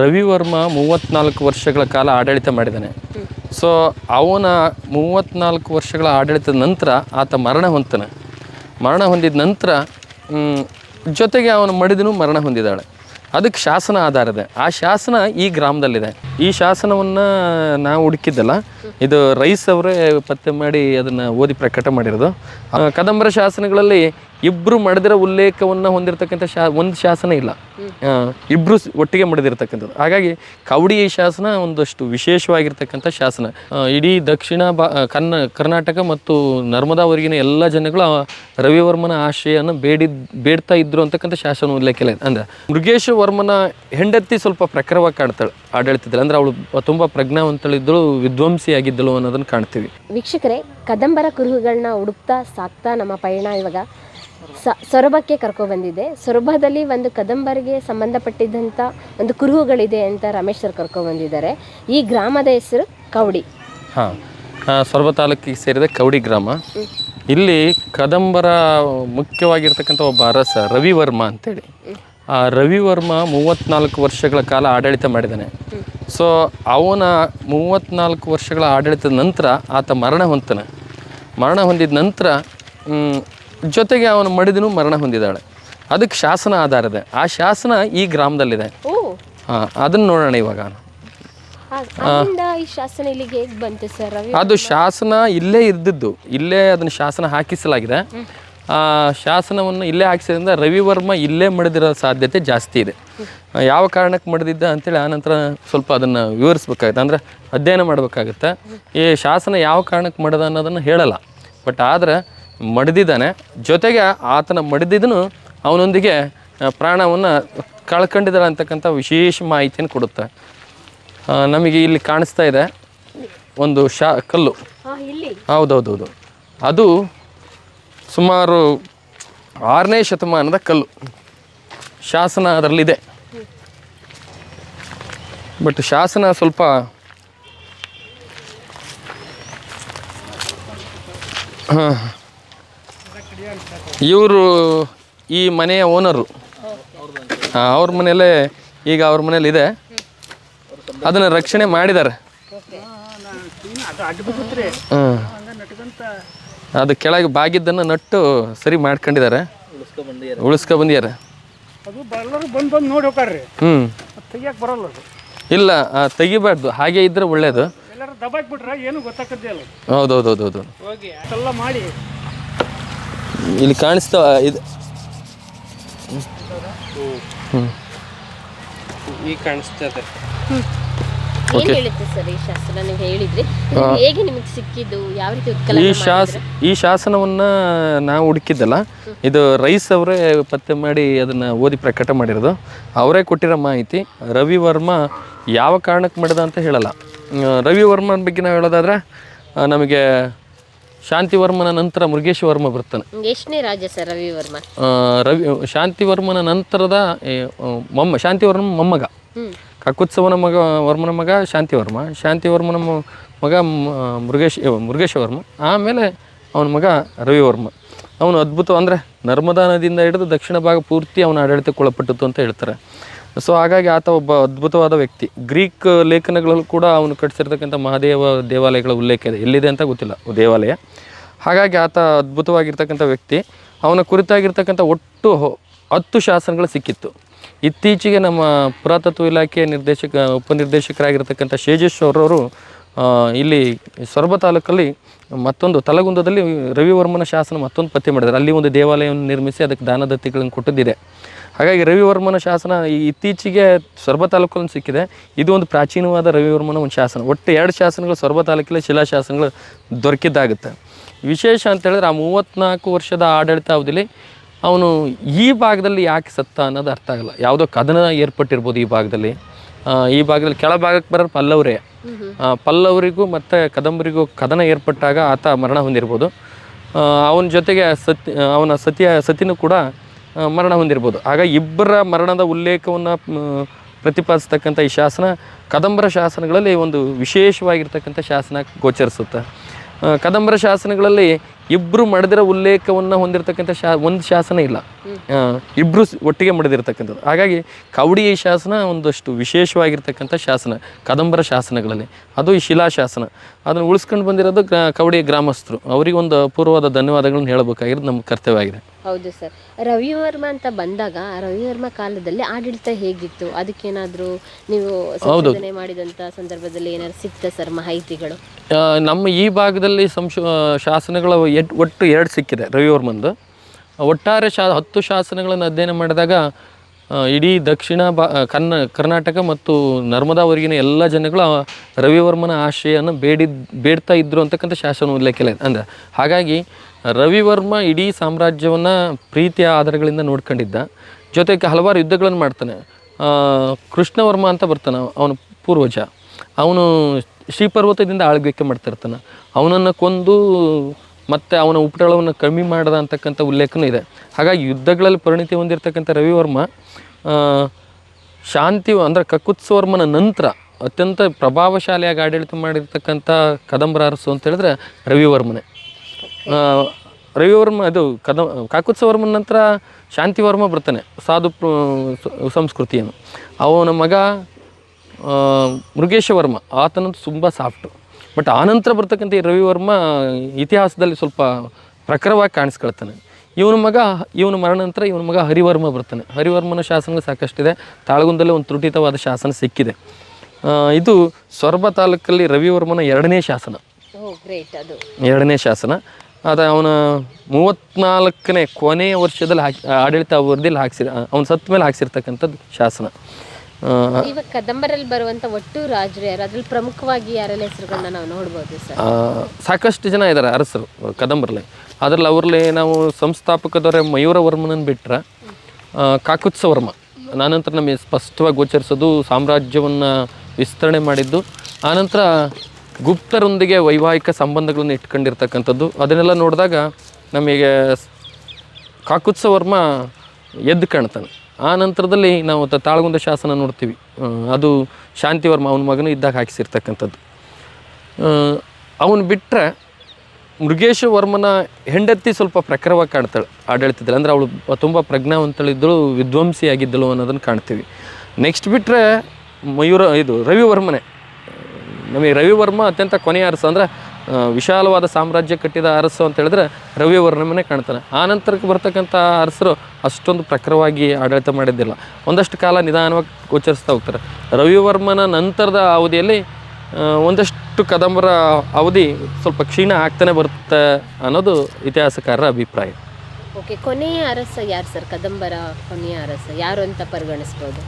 ರವಿವರ್ಮ ಮೂವತ್ನಾಲ್ಕು ವರ್ಷಗಳ ಕಾಲ ಆಡಳಿತ ಮಾಡಿದ್ದಾನೆ. ಸೊ ಅವನ ಮೂವತ್ನಾಲ್ಕು ವರ್ಷಗಳ ಆಡಳಿತದ ನಂತರ ಆತ ಮರಣ ಹೊಂತಾನೆ ಮರಣ ಹೊಂದಿದ ನಂತರ ಜೊತೆಗೆ ಅವನ ಮಡಿದನು ಮರಣ ಹೊಂದಿದ್ದಾಳೆ. ಅದಕ್ಕೆ ಶಾಸನ ಆಧಾರ ಇದೆ. ಆ ಶಾಸನ ಈ ಗ್ರಾಮದಲ್ಲಿದೆ. ಈ ಶಾಸನವನ್ನು ನಾವು ಹುಡುಕಿದ್ದಲ್ಲ, ಇದು ರೈಸ್ ಅವರೇ ಪತ್ತೆ ಮಾಡಿ ಅದನ್ನು ಓದಿ ಪ್ರಕಟ ಮಾಡಿರೋದು. ಕದಂಬರ ಶಾಸನಗಳಲ್ಲಿ ಇಬ್ಬರು ಮಾಡಿದಿರೋ ಉಲ್ಲೇಖವನ್ನು ಹೊಂದಿರತಕ್ಕಂಥ ಶಾ ಒಂದು ಶಾಸನ ಇಲ್ಲ. ಇಬ್ರು ಒಟ್ಟಿಗೆ ಮಡದಿರತಕ್ಕಂಥದ್ದು. ಹಾಗಾಗಿ ಕವಡಿ ಶಾಸನ ಒಂದಷ್ಟು ವಿಶೇಷವಾಗಿರ್ತಕ್ಕಂಥ ಶಾಸನ. ಇಡೀ ದಕ್ಷಿಣ ಬಾ ಕನ್ನ ಕರ್ನಾಟಕ ಮತ್ತು ನರ್ಮದಾವರೆಗಿನ ಎಲ್ಲ ಜನಗಳು ರವಿವರ್ಮನ ಆಶ್ರಯನ ಬೇಡಿದ್ ಬೇಡ್ತಾ ಇದ್ರು ಅಂತಕ್ಕಂಥ ಶಾಸನ ಉಲ್ಲೇಖ ಇಲ್ಲ ಅಂದ್ರೆ ಮೃಗೇಶ ವರ್ಮನ ಹೆಂಡತಿ ಸ್ವಲ್ಪ ಪ್ರಖರವಾಗಿ ಕಾಣ್ತಾಳೆ ಆಡಳಿತದಲ್ಲಿ. ಅಂದ್ರೆ ಅವಳು ತುಂಬ ಪ್ರಜ್ಞಾವಂತಳಿದ್ದಳು ವಿದ್ವಂಸಿಯಾಗಿದ್ದಳು ಅನ್ನೋದನ್ನು ಕಾಣ್ತೀವಿ. ವೀಕ್ಷಕರೇ ಕದಂಬರ ಕುರುಹುಗಳನ್ನ ಹುಡುಕ್ತಾ ಸಾಕ್ತಾ ನಮ್ಮ ಪಯಣ ಇವಾಗ. ಸ ಸೊರಬಕ್ಕೆ ಕರ್ಕೊಬಂದಿದೆ ಸೊರಬದಲ್ಲಿ ಒಂದು ಕದಂಬರಿಗೆ ಸಂಬಂಧಪಟ್ಟಿದ್ದಂಥ ಒಂದು ಕುರುಹುಗಳಿದೆ ಅಂತ ರಮೇಶ್ ಸರ್ ಕರ್ಕೊಬಂದಿದ್ದಾರೆ ಈ ಗ್ರಾಮದ ಹೆಸರು ಕವಡಿ ಹಾಂ ಸೊರಬ ತಾಲೂಕಿಗೆ ಸೇರಿದ ಕವಡಿ ಗ್ರಾಮ. ಇಲ್ಲಿ ಕದಂಬರ ಮುಖ್ಯವಾಗಿರ್ತಕ್ಕಂಥ ಒಬ್ಬ ಅರಸ ರವಿವರ್ಮ ಅಂತೇಳಿ. ಆ ರವಿವರ್ಮ ಮೂವತ್ನಾಲ್ಕು ವರ್ಷಗಳ ಕಾಲ ಆಡಳಿತ ಮಾಡಿದ್ದಾನೆ ಸೊ ಅವನ ಮೂವತ್ನಾಲ್ಕು ವರ್ಷಗಳ ಆಡಳಿತದ ನಂತರ ಆತ ಮರಣ ಹೊಂತಾನೆ ಮರಣ ಹೊಂದಿದ ನಂತರ ಜೊತೆಗೆ ಅವನು ಮಡಿದನು ಮರಣ ಹೊಂದಿದ್ದಾಳೆ. ಅದಕ್ಕೆ ಶಾಸನ ಆಧಾರ ಇದೆ. ಆ ಶಾಸನ ಈ ಗ್ರಾಮದಲ್ಲಿದೆ. ಹಾಂ ಅದನ್ನು ನೋಡೋಣ ಇವಾಗ. ಅದು ಶಾಸನ ಇಲ್ಲೇ ಇದ್ದಿದ್ದು. ಇಲ್ಲೇ ಅದನ್ನ ಶಾಸನ ಹಾಕಿಸಲಾಗಿದೆ. ಆ ಶಾಸನವನ್ನು ಇಲ್ಲೇ ಹಾಕಿಸಿದ್ರಿಂದ ರವಿವರ್ಮ ಇಲ್ಲೇ ಮಡಿದಿರೋ ಸಾಧ್ಯತೆ ಜಾಸ್ತಿ ಇದೆ. ಯಾವ ಕಾರಣಕ್ಕೆ ಮಡಿದಿದ್ದ ಅಂತೇಳಿ ಆನಂತರ ಸ್ವಲ್ಪ ಅದನ್ನು ವಿವರಿಸ್ಬೇಕಾಗುತ್ತೆ. ಅಂದ್ರೆ ಅಧ್ಯಯನ ಮಾಡಬೇಕಾಗುತ್ತೆ. ಈ ಶಾಸನ ಯಾವ ಕಾರಣಕ್ಕೆ ಮಡದ ಅನ್ನೋದನ್ನು ಹೇಳಲ್ಲ. ಬಟ್ ಆದರೆ ಮಡಿದಿದ್ದಾನೆ. ಜೊತೆಗೆ ಆತನ ಮಡಿದಿದ್ದನು ಅವನೊಂದಿಗೆ ಪ್ರಾಣವನ್ನು ಕಳ್ಕೊಂಡಿದ್ದಾರೆ ಅಂತಕ್ಕಂಥ ವಿಶೇಷ ಮಾಹಿತಿಯನ್ನು ಕೊಡುತ್ತೆ. ನಮಗೆ ಇಲ್ಲಿ ಕಾಣಿಸ್ತಾ ಇದೆ ಒಂದು ಶಾ ಕಲ್ಲು. ಹಾ ಹೌದೌದೌದು. ಅದು ಸುಮಾರು ಆರನೇ ಶತಮಾನದ ಕಲ್ಲು. ಶಾಸನ ಅದರಲ್ಲಿದೆ. ಬಟ್ ಶಾಸನ ಸ್ವಲ್ಪ ಇವರು ಈ ಮನೆಯ ಓನರು ಅವ್ರ ಮನೆಯಲ್ಲೇ ಈಗ ಅವ್ರ ಮನೇಲಿ ಇದೆ. ಅದನ್ನು ರಕ್ಷಣೆ ಮಾಡಿದ್ದಾರೆ. ಅದು ಕೆಳಗೆ ಬಾಗಿದ್ದನ್ನು ನಟ್ಟು ಸರಿ ಮಾಡ್ಕೊಂಡಿದ್ದಾರೆ. ಉಳಿಸ್ಕೊ ಬಂದಿದ್ದಾರೆ. ಅದು ಎಲ್ಲರೂ ಬಂದು ಬಂದು ನೋಡಿ ಹೋಗ್ತಾರ್ರಿ. ಹ್ಞೂ ಇಲ್ಲ ತೆಗಿಬಾರ್ದು. ಹಾಗೆ ಇದ್ರೆ ಒಳ್ಳೇದು. ಎಲ್ಲರೂ ಹೌದು ಇಲ್ಲ ಕಾಣಿಸ್ತಾ ಇದು. ಹ್ಞೂ ಈಗ ಕಾಣಿಸ್ತದೆ ಸರ್ ಈ ಶಾಸನ ಹೇಳಿದ್ರಿ? ಇದು ಹೇಗೆ ನಿಮಗೆ ಸಿಕ್ಕಿದ್ದು? ಯಾವ ರೀತಿ ಈ ಶಾಸ ಈ ಶಾಸನವನ್ನು ನಾವು ಹುಡುಕಿದ್ದಲ್ಲ ಇದು ರೈಸ್ ಅವರೇ ಪತ್ತೆ ಮಾಡಿ ಅದನ್ನು ಓದಿ ಪ್ರಕಟ ಮಾಡಿರೋದು. ಅವರೇ ಕೊಟ್ಟಿರೋ ಮಾಹಿತಿ ರವಿವರ್ಮ ಯಾವ ಕಾರಣಕ್ಕೆ ಮಾಡಿದ ಅಂತ ಹೇಳಲ್ಲ. ರವಿ ರವಿವರ್ಮನ ಬಗ್ಗೆ ನಾವು ಹೇಳೋದಾದ್ರೆ ನಮಗೆ ಶಾಂತಿವರ್ಮನ ನಂತರ ಮೃಗೇಶವರ್ಮ ಬರ್ತಾನೆ. ಎಷ್ಟನೇ ರಾಜ ಸರ್ ರವಿವರ್ಮ? ಆ, ರವಿ ಶಾಂತಿವರ್ಮನ ನಂತರದ ಏ, ಆ, ಮೊಮ್ಮ ಶಾಂತಿವರ್ಮ ಮೊಮ್ಮಗ. ಕಕ್ಕುತ್ಸವನ ಮಗ ವರ್ಮನ ಮಗ ಶಾಂತಿವರ್ಮ ಶಾಂತಿವರ್ಮನ ಮ- ಮಗ ಮ- ಮೃಗೇಶ್ ಇವ ಮೃಗೇಶವರ್ಮ ಆಮೇಲೆ ಅವನ ಮಗ ರವಿವರ್ಮ. ಅವನು ಅದ್ಭುತ ಅಂದರೆ ನರ್ಮದಾ ನದಿಯಿಂದ ಹಿಡಿದು ದಕ್ಷಿಣ ಭಾಗ ಪೂರ್ತಿ ಅವನ ಆಡಳಿತಕ್ಕೆ ಒಳಪಟ್ಟಿತ್ತು ಅಂತ ಹೇಳ್ತಾರೆ. ಸೊ ಹಾಗಾಗಿ ಆತ ಒಬ್ಬ ಅದ್ಭುತವಾದ ವ್ಯಕ್ತಿ. ಗ್ರೀಕ್ ಲೇಖನಗಳಲ್ಲೂ ಕೂಡ ಅವನು ಕಟ್ಟಿಸಿರ್ತಕ್ಕಂಥ ಮಹಾದೇವ ದೇವಾಲಯಗಳ ಉಲ್ಲೇಖ ಇದೆ. ಎಲ್ಲಿದೆ ಅಂತ ಗೊತ್ತಿಲ್ಲ ದೇವಾಲಯ. ಹಾಗಾಗಿ ಆತ ಅದ್ಭುತವಾಗಿರ್ತಕ್ಕಂಥ ವ್ಯಕ್ತಿ. ಅವನ ಕುರಿತಾಗಿರ್ತಕ್ಕಂಥ ಒಟ್ಟು ಹತ್ತು ಶಾಸನಗಳು ಸಿಕ್ಕಿತ್ತು. ಇತ್ತೀಚೆಗೆ ನಮ್ಮ ಪುರಾತತ್ವ ಇಲಾಖೆಯ ನಿರ್ದೇಶಕ, ಉಪನಿರ್ದೇಶಕರಾಗಿರ್ತಕ್ಕಂಥ ಶೇಜೇಶ್ವರವರು ಇಲ್ಲಿ ಸೊರಬ ತಾಲೂಕಲ್ಲಿ ಮತ್ತೊಂದು ತಲಗುಂದದಲ್ಲಿ ರವಿವರ್ಮನ ಶಾಸನ ಮತ್ತೊಂದು ಪತ್ತೆ ಮಾಡಿದ್ದಾರೆ. ಅಲ್ಲಿ ಒಂದು ದೇವಾಲಯವನ್ನು ನಿರ್ಮಿಸಿ ಅದಕ್ಕೆ ದಾನದತ್ತಿಗಳನ್ನು ಕೊಟ್ಟದ್ದಿದೆ. ಹಾಗಾಗಿ ರವಿವರ್ಮನ ಶಾಸನ ಈ ಇತ್ತೀಚೆಗೆ ಸೊರಬ ತಾಲೂಕಲ್ಲಿ ಸಿಕ್ಕಿದೆ. ಇದು ಒಂದು ಪ್ರಾಚೀನವಾದ ರವಿವರ್ಮನ ಒಂದು ಶಾಸನ. ಒಟ್ಟು ಎರಡು ಶಾಸನಗಳು ಸೊರಬ ತಾಲೂಕಲ್ಲಿ ಶಿಲಾಶಾಸನಗಳು ದೊರಕಿದ್ದಾಗುತ್ತೆ. ವಿಶೇಷ ಅಂತ ಹೇಳಿದ್ರೆ ಆ ಮೂವತ್ತ್ನಾಲ್ಕು ವರ್ಷದ ಆಡಳಿತ ಅವಧಿಲಿ ಅವನು ಈ ಭಾಗದಲ್ಲಿ ಯಾಕೆ ಸತ್ತ ಅನ್ನೋದು ಅರ್ಥ ಆಗಲ್ಲ. ಯಾವುದೋ ಕದನ ಏರ್ಪಟ್ಟಿರ್ಬೋದು ಈ ಭಾಗದಲ್ಲಿ. ಈ ಭಾಗದಲ್ಲಿ ಕೆಳ ಭಾಗಕ್ಕೆ ಬರೋರು ಪಲ್ಲವರೇ. ಪಲ್ಲವರಿಗೂ ಮತ್ತು ಕದಂಬರಿಗೂ ಕದನ ಏರ್ಪಟ್ಟಾಗ ಆತ ಮರಣ ಹೊಂದಿರ್ಬೋದು. ಅವನ ಜೊತೆಗೆ ಸತಿ, ಅವನ ಸತಿಯ, ಸತಿನೂ ಕೂಡ ಮರಣ ಹೊಂದಿರ್ಬೋದು. ಆಗ ಇಬ್ಬರ ಮರಣದ ಉಲ್ಲೇಖವನ್ನು ಪ್ರತಿಪಾದಿಸ್ತಕ್ಕಂಥ ಈ ಶಾಸನ ಕದಂಬರ ಶಾಸನಗಳಲ್ಲಿ ಒಂದು ವಿಶೇಷವಾಗಿರ್ತಕ್ಕಂಥ ಶಾಸನ ಗೋಚರಿಸುತ್ತೆ. ಕದಂಬರ ಶಾಸನಗಳಲ್ಲಿ ಇಬ್ಬರು ಮಾಡಿದಿರೋ ಉಲ್ಲೇಖವನ್ನು ಹೊಂದಿರತಕ್ಕಂಥ ಶಾ ಒಂದು ಶಾಸನ ಇಲ್ಲ. ಇಬ್ರು ಒಟ್ಟಿಗೆ ಮಾಡಿದಿರ್ತಕ್ಕಂಥದ್ದು. ಹಾಗಾಗಿ ಕವಡಿ ಶಾಸನ ಒಂದಷ್ಟು ವಿಶೇಷವಾಗಿರ್ತಕ್ಕಂಥ ಶಾಸನ ಕದಂಬರ ಶಾಸನಗಳಲ್ಲಿ. ಅದು ಈ ಶಿಲಾಶಾಸನ ಅದನ್ನು ಉಳಿಸ್ಕೊಂಡು ಬಂದಿರೋದು ಕೌಡಿಯ ಕವಡಿ ಗ್ರಾಮಸ್ಥರು. ಅವರಿಗೆ ಒಂದು ಅಪೂರ್ವವಾದ ಧನ್ಯವಾದಗಳನ್ನು ಹೇಳಬೇಕಾಗಿರೋದು ನಮ್ಮ ಕರ್ತವ್ಯ ಆಗಿದೆ ಹೌದು ಸರ್. ರವಿವರ್ಮ ಅಂತ ಬಂದಾಗ ರವಿವರ್ಮ ಕಾಲದಲ್ಲಿ ಆಡಳಿತ ಹೇಗಿತ್ತು? ಅದಕ್ಕೇನಾದರೂ ನೀವು ಹೌದು. ಮಾಡಿದಂಥ ಸಂದರ್ಭದಲ್ಲಿ ಏನಾದ್ರು ಸಿಕ್ತ ಸರ್ ಮಾಹಿತಿಗಳು? ನಮ್ಮ ಈ ಭಾಗದಲ್ಲಿ ಸಂಶೋ ಶಾಸನಗಳ ಎಟ್ ಒಟ್ಟು ಎರಡು ಸಿಕ್ಕಿದೆ ರವಿವರ್ಮಂದು ಒಟ್ಟಾರೆ ಶಾ ಹತ್ತು ಶಾಸನಗಳನ್ನು ಅಧ್ಯಯನ ಮಾಡಿದಾಗ ಇಡೀ ದಕ್ಷಿಣ ಬಾ ಕನ್ನ ಕರ್ನಾಟಕ ಮತ್ತು ನರ್ಮದಾವರೆಗಿನ ಎಲ್ಲ ಜನಗಳು ರವಿವರ್ಮನ ಆಶೆಯನ್ನು ಬೇಡಿ, ಬೇಡ್ತಾ ಇದ್ದರು ಅಂತಕ್ಕಂಥ ಶಾಸನ ಉಲ್ಲೇಖ ಅಂದ ಹಾಗಾಗಿ ರವಿವರ್ಮ ಇಡೀ ಸಾಮ್ರಾಜ್ಯವನ್ನು ಪ್ರೀತಿಯ ಆಧಾರಗಳಿಂದ ನೋಡ್ಕೊಂಡಿದ್ದ. ಜೊತೆಗೆ ಹಲವಾರು ಯುದ್ಧಗಳನ್ನು ಮಾಡ್ತಾನೆ. ಕೃಷ್ಣವರ್ಮ ಅಂತ ಬರ್ತಾನೆ ಅವನ ಪೂರ್ವಜ. ಅವನು ಶ್ರೀಪರ್ವತದಿಂದ ಆಳ್ವಿಕೆ ಮಾಡ್ತಿರ್ತಾನೆ ಅವನನ್ನು ಕೊಂದು ಮತ್ತು ಅವನ ಉಪಟಳವನ್ನು ಕಮ್ಮಿ ಮಾಡದ ಅಂತಕ್ಕಂಥ ಉಲ್ಲೇಖನೂ ಇದೆ. ಹಾಗಾಗಿ ಯುದ್ಧಗಳಲ್ಲಿ ಪರಿಣಿತಿ ಹೊಂದಿರತಕ್ಕಂಥ ರವಿವರ್ಮ ಶಾಂತಿ ಅಂದರೆ ಕಕ್ಕುತ್ಸವರ್ಮನ ನಂತರ ಅತ್ಯಂತ ಪ್ರಭಾವಶಾಲಿಯಾಗಿ ಆಡಳಿತ ಮಾಡಿರ್ತಕ್ಕಂಥ ಕದಂಬರ ಅರಸು ಅಂತ ಹೇಳಿದ್ರೆ ರವಿವರ್ಮನೇ. ರವಿವರ್ಮ ಅದು ಕದ, ಕಾಕುತ್ಸವರ್ಮನ ನಂತರ ಶಾಂತಿವರ್ಮ ಬರ್ತಾನೆ, ಸಾಧು ಸಂಸ್ಕೃತಿಯನ್ನು. ಅವನ ಮಗ ಮೃಗೇಶವರ್ಮ, ಆತನಂತೂ ತುಂಬ ಸಾಫ್ಟು ಬಟ್ ಆನಂತರ ಬರ್ತಕ್ಕಂಥ ಈ ರವಿವರ್ಮ ಇತಿಹಾಸದಲ್ಲಿ ಸ್ವಲ್ಪ ಪ್ರಖರವಾಗಿ ಕಾಣಿಸ್ಕೊಳ್ತಾನೆ. ಇವನ ಮಗ ಇವನ ಮರಣ ನಂತರ ಇವನ ಮಗ ಹರಿವರ್ಮ ಬರ್ತಾನೆ. ಹರಿವರ್ಮನ ಶಾಸನ ಸಾಕಷ್ಟಿದೆ. ತಾಳಗುಂದಲ್ಲೇ ಒಂದು ತ್ರುಟಿತವಾದ ಶಾಸನ ಸಿಕ್ಕಿದೆ. ಇದು ಸೊರಬ ತಾಲೂಕಲ್ಲಿ ರವಿವರ್ಮನ ಎರಡನೇ ಶಾಸನ. ಎರಡನೇ ಶಾಸನ. ಅದು ಅವನ ಮೂವತ್ತ್ನಾಲ್ಕನೇ ಕೊನೆಯ ವರ್ಷದಲ್ಲಿ ಹಾಕಿ ಆಡಳಿತ ಅವಧಿಯಲ್ಲಿ ಹಾಕ್ಸಿರ ಅವನ ಸತ್ತ ಮೇಲೆ ಹಾಕ್ಸಿರ್ತಕ್ಕಂಥದ್ದು ಶಾಸನ. ಇವಾಗ ಕದಂಬರಲ್ಲಿ ಬರುವಂತ ಒಟ್ಟು ರಾಜರು ಯಾರು? ಅದ್ರಲ್ಲಿ ಪ್ರಮುಖವಾಗಿ ಯಾರೆಲ್ಲ ಹೆಸರುಗಳನ್ನ ನಾವು ನೋಡ್ಬೋದು ಸರ್? ಸಾಕಷ್ಟು ಜನ ಇದ್ದಾರೆ ಅರಸರು ಕದಂಬರಲ್ಲಿ ಅದ್ರಲ್ಲಿ ಅವ್ರಲ್ಲಿ ನಾವು ಸಂಸ್ಥಾಪಕದವರೇ ಮಯೂರವರ್ಮನನ್ನು ಬಿಟ್ಟರೆ ಕಾಕುತ್ಸವರ್ಮ ನಾನಂತರ ನಮಗೆ ಸ್ಪಷ್ಟವಾಗಿ ಗೋಚರಿಸೋದು ಸಾಮ್ರಾಜ್ಯವನ್ನು ವಿಸ್ತರಣೆ ಮಾಡಿದ್ದು ಆನಂತರ ಗುಪ್ತರೊಂದಿಗೆ ವೈವಾಹಿಕ ಸಂಬಂಧಗಳನ್ನು ಇಟ್ಕೊಂಡಿರ್ತಕ್ಕಂಥದ್ದು. ಅದನ್ನೆಲ್ಲ ನೋಡಿದಾಗ ನಮಗೆ ಕಾಕುತ್ಸವರ್ಮ ಎದ್ದು ಕಾಣ್ತಾನೆ. ಆ ನಂತರದಲ್ಲಿ ನಾವು ತಾಳಗುಂದ ಶಾಸನ ನೋಡ್ತೀವಿ. ಅದು ಶಾಂತಿವರ್ಮ ಅವನ ಮಗನು ಇದ್ದಾಗ ಹಾಕಿಸಿರ್ತಕ್ಕಂಥದ್ದು. ಅವನು ಬಿಟ್ಟರೆ ಮೃಗೇಶ ವರ್ಮನ ಹೆಂಡತಿ ಸ್ವಲ್ಪ ಪ್ರಖರವಾಗಿ ಕಾಣ್ತಾಳೆ, ಆಡಳಿತದಲ್ಲಿ. ಅಂದರೆ ಅವಳು ತುಂಬ ಪ್ರಜ್ಞಾವಂತಳಿದ್ದಳು, ವಿದ್ವಂಸಿಯಾಗಿದ್ದಳು ಅನ್ನೋದನ್ನು ಕಾಣ್ತೀವಿ. ನೆಕ್ಸ್ಟ್ ಬಿಟ್ಟರೆ ಮಯೂರ, ಇದು ರವಿವರ್ಮನೆ. ನಮಗೆ ರವಿವರ್ಮ ಅತ್ಯಂತ ಕೊನೆಯ ಅರಸ ಅಂದರೆ ವಿಶಾಲವಾದ ಸಾಮ್ರಾಜ್ಯ ಕಟ್ಟಿದ ಅರಸು ಅಂತ ಹೇಳಿದ್ರೆ ರವಿವರ್ಮನೇ ಕಾಣ್ತಾನೆ ಆ ನಂತರಕ್ಕೆ ಬರ್ತಕ್ಕಂಥ ಅರಸರು ಅಷ್ಟೊಂದು ಪ್ರಖರವಾಗಿ ಆಡಳಿತ ಮಾಡಿದ್ದಿಲ್ಲ. ಒಂದಷ್ಟು ಕಾಲ ನಿಧಾನವಾಗಿ ಗೋಚರಿಸ್ತಾ ಹೋಗ್ತಾರೆ. ರವಿವರ್ಮನ ನಂತರದ ಅವಧಿಯಲ್ಲಿ ಒಂದಷ್ಟು ಕದಂಬರ ಅವಧಿ ಸ್ವಲ್ಪ ಕ್ಷೀಣ ಆಗ್ತಾನೆ ಬರುತ್ತೆ ಅನ್ನೋದು ಇತಿಹಾಸಕಾರರ ಅಭಿಪ್ರಾಯ. ಓಕೆ ಕೊನೆಯ ಅರಸ ಯಾರು ಸರ್? ಕದಂಬರ ಕೊನೆಯ ಅರಸ ಯಾರು ಅಂತ ಪರಿಗಣಿಸ್ಬೋದು?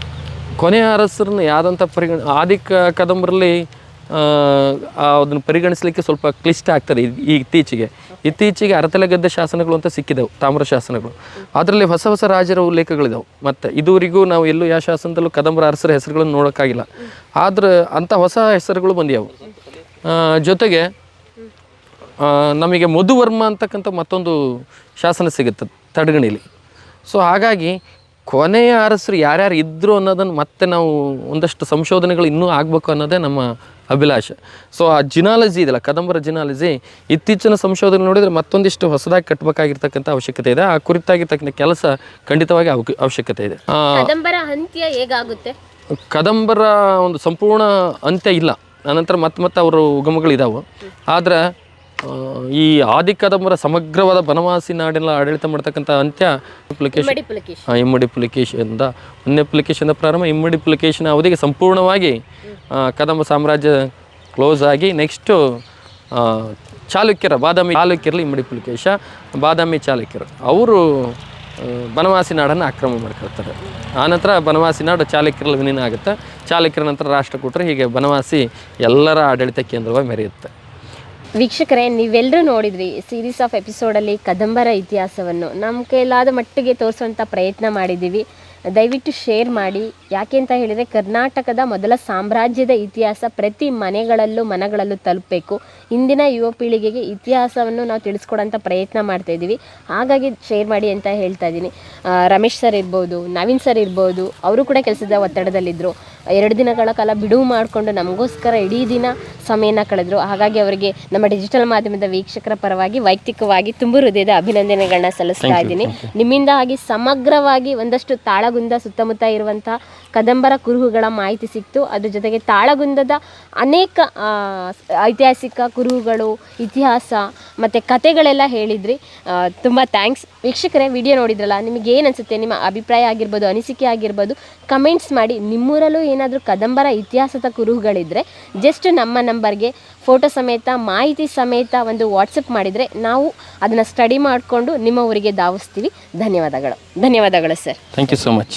ಕೊನೆಯ ಅರಸರನ್ನ ಯಾವ್ದಂತ ಪರಿಗಣ ಆದಿ ಕದಂಬರಲ್ಲಿ ಅದನ್ನು ಪರಿಗಣಿಸಲಿಕ್ಕೆ ಸ್ವಲ್ಪ ಕ್ಲಿಷ್ಟ ಆಗ್ತದೆ ಈ- ಇತ್ತೀಚೆಗೆ. ಇತ್ತೀಚೆಗೆ ಅರತಲೆಗದ್ದೆ ಶಾಸನಗಳು ಅಂತ ಸಿಕ್ಕಿದವು, ತಾಮ್ರ ಶಾಸನಗಳು. ಅದರಲ್ಲಿ ಹೊಸ ಹೊಸ ರಾಜರ ಉಲ್ಲೇಖಗಳಿದಾವೆ. ಮತ್ತು ಇದುವರೆಗೂ ನಾವು ಎಲ್ಲೂ ಯಾವ ಶಾಸನದಲ್ಲೂ ಕದಂಬರ ಅರಸರ ಹೆಸರುಗಳನ್ನು ನೋಡೋಕ್ಕಾಗಿಲ್ಲ. ಆದ್ರೆ ಅಂಥ ಹೊಸ ಹೆಸರುಗಳು ಬಂದಿಯವು ಜೊತೆಗೆ ನಮಗೆ ಮಧುವರ್ಮ ಅಂತಕ್ಕಂಥ ಮತ್ತೊಂದು ಶಾಸನ ಸಿಗುತ್ತೆ, ತಡಗಣಿಲಿ. ಸೊ ಹಾಗಾಗಿ ಕೊನೆಯ ಅರಸರು ಯಾರ್ಯಾರು ಇದ್ದರು ಅನ್ನೋದನ್ನು ಮತ್ತೆ ನಾವು ಒಂದಷ್ಟು ಸಂಶೋಧನೆಗಳು ಇನ್ನೂ ಆಗಬೇಕು ಅನ್ನೋದೇ ನಮ್ಮ ಅಭಿಲಾಷೆ. ಸೊ ಆ ಜಿನಾಲಜಿ ಇದೆಯಲ್ಲ ಕದಂಬರ ಜಿನಾಲಜಿ ಇತ್ತೀಚಿನ ಸಂಶೋಧನೆ ನೋಡಿದರೆ ಮತ್ತೊಂದಿಷ್ಟು ಹೊಸದಾಗಿ ಕಟ್ಟಬೇಕಾಗಿರ್ತಕ್ಕಂಥ ಅವಶ್ಯಕತೆ ಇದೆ. ಆ ಕುರಿತಾಗಿರ್ತಕ್ಕಂಥ ಕೆಲಸ ಖಂಡಿತವಾಗಿ ಅವಶ್ಯಕತೆ ಇದೆ. ಕದಂಬರ ಅಂತ್ಯ ಹೇಗಾಗುತ್ತೆ? ಕದಂಬರ ಒಂದು ಸಂಪೂರ್ಣ ಅಂತ್ಯ ಇಲ್ಲ. ಅನಂತರ ಮತ್ತೆ ಮತ್ತೆ ಅವರ ಉಗಮಗಳಿದಾವೆ. ಆದರೆ ಈ ಆದಿ ಕದಂಬರ ಸಮಗ್ರವಾದ ಬನವಾಸಿ ನಾಡಿನ ಆಡಳಿತ ಮಾಡ್ತಕ್ಕಂಥ ಅಂತ್ಯ ಅಪ್ಲಿಕೇಶನ್ ಮಡಿ ಪುಲಕೇಶ್ ಇಮ್ಮಡಿ ಪುಲಿಕೇಶಿಯಿಂದ ಒಂದನೇ ಪುಲಿಕೇಶಿಯಿಂದ ಪ್ರಾರಂಭ ಇಮ್ಮಡಿ ಪುಲಿಕೇಶಿನ ಅವಧಿಗೆ ಸಂಪೂರ್ಣವಾಗಿ ಕದಂಬ ಸಾಮ್ರಾಜ್ಯ ಕ್ಲೋಸ್ ಆಗಿ ನೆಕ್ಸ್ಟು ಚಾಲುಕ್ಯರ ಬಾದಾಮಿ ಚಾಲುಕ್ಯರಲ್ಲಿ ಇಮ್ಮಡಿ ಪುಲಿಕೇಶ ಬಾದಾಮಿ ಚಾಲುಕ್ಯರು. ಅವರು ಬನವಾಸಿ ನಾಡನ್ನು ಆಕ್ರಮಣ ಮಾಡ್ಕೊಳ್ತಾರೆ. ಆನಂತರ ಬನವಾಸಿ ನಾಡು ಚಾಲುಕ್ಯರಲ್ಲಿ ವಿಲೀನ ಆಗುತ್ತೆ. ಚಾಲುಕ್ಯರ ನಂತರ ರಾಷ್ಟ್ರಕೂಟರು ಹೀಗೆ ಬನವಾಸಿ ಎಲ್ಲರ ಆಡಳಿತ ಕೇಂದ್ರವಾಗಿ ಮೆರೆಯುತ್ತೆ. ವೀಕ್ಷಕರೇ ನೀವೆಲ್ಲರೂ ನೋಡಿದ್ರಿ ಸೀರೀಸ್ ಆಫ್ ಎಪಿಸೋಡಲ್ಲಿ ಕದಂಬರ ಇತಿಹಾಸವನ್ನು. ನಮ್ಮ ಕೈಲಾದ ಮಟ್ಟಿಗೆ ತೋರಿಸುವಂಥ ಪ್ರಯತ್ನ ಮಾಡಿದ್ದೀವಿ. ದಯವಿಟ್ಟು ಶೇರ್ ಮಾಡಿ. ಯಾಕೆ ಅಂತ ಹೇಳಿದರೆ, ಕರ್ನಾಟಕದ ಮೊದಲ ಸಾಮ್ರಾಜ್ಯದ ಇತಿಹಾಸ ಪ್ರತಿ ಮನೆಗಳಲ್ಲೂ ಮನಗಳಲ್ಲೂ ತಲುಪಬೇಕು. ಇಂದಿನ ಯುವ ಪೀಳಿಗೆಗೆ ಇತಿಹಾಸವನ್ನು ನಾವು ತಿಳಿಸ್ಕೊಡೋಂಥ ಪ್ರಯತ್ನ ಮಾಡ್ತಾ ಇದ್ದೀವಿ. ಹಾಗಾಗಿ ಶೇರ್ ಮಾಡಿ ಅಂತ ಹೇಳ್ತಾ ಇದ್ದೀನಿ. ರಮೇಶ್ ಸರ್ ಇರ್ಬೋದು, ನವೀನ್ ಸರ್ ಇರ್ಬೋದು, ಅವರು ಕೂಡ ಕೆಲಸದ ಒತ್ತಡದಲ್ಲಿದ್ದರು ಎರಡು ದಿನಗಳ ಕಾಲ ಬಿಡುವು ಮಾಡಿಕೊಂಡು ನಮಗೋಸ್ಕರ ಇಡೀ ದಿನ ಸಮಯನ ಕಳೆದರು. ಹಾಗಾಗಿ ಅವರಿಗೆ ನಮ್ಮ ಡಿಜಿಟಲ್ ಮಾಧ್ಯಮದ ವೀಕ್ಷಕರ ಪರವಾಗಿ ವೈಯಕ್ತಿಕವಾಗಿ ತುಂಬ ಹೃದಯದ ಅಭಿನಂದನೆಗಳನ್ನ ಸಲ್ಲಿಸ್ತಾ ಇದ್ದೀನಿ. ನಿಮ್ಮಿಂದ ಆಗಿ ಸಮಗ್ರವಾಗಿ ಒಂದಷ್ಟು ತಾಳಗುಂದ ಸುತ್ತಮುತ್ತ ಇರುವಂತಹ ಕದಂಬರ ಕುರುಹುಗಳ ಮಾಹಿತಿ ಸಿಕ್ತು. ಅದ್ರ ಜೊತೆಗೆ ತಾಳಗುಂದದ ಅನೇಕ ಐತಿಹಾಸಿಕ ಕುರುಹುಗಳು ಇತಿಹಾಸ ಮತ್ತು ಕತೆಗಳೆಲ್ಲ ಹೇಳಿದ್ರಿ. ತುಂಬ ಥ್ಯಾಂಕ್ಸ್ ವೀಕ್ಷಕರೇ ವಿಡಿಯೋ ನೋಡಿದ್ರಲ್ಲ ನಿಮಗೆ ಏನು ಅನಿಸುತ್ತೆ? ನಿಮ್ಮ ಅಭಿಪ್ರಾಯ ಆಗಿರ್ಬೋದು ಅನಿಸಿಕೆ ಆಗಿರ್ಬೋದು ಕಮೆಂಟ್ಸ್ ಮಾಡಿ ನಿಮ್ಮೂರಲ್ಲೂ ಏನಾದರೂ ಕದಂಬರ ಇತಿಹಾಸದ ಕುರುಹುಗಳಿದ್ದರೆ ಜಸ್ಟ್ ನಮ್ಮ ನಂಬರ್ಗೆ ಫೋಟೋ ಸಮೇತ, ಮಾಹಿತಿ ಸಮೇತ ಒಂದು ವಾಟ್ಸಪ್ ಮಾಡಿದರೆ ನಾವು ಅದನ್ನು ಸ್ಟಡಿ ಮಾಡಿಕೊಂಡು ನಿಮ್ಮ ಊರಿಗೆ ಧಾವಿಸ್ತೀವಿ. ಧನ್ಯವಾದಗಳು. ಧನ್ಯವಾದಗಳು sir thank you so much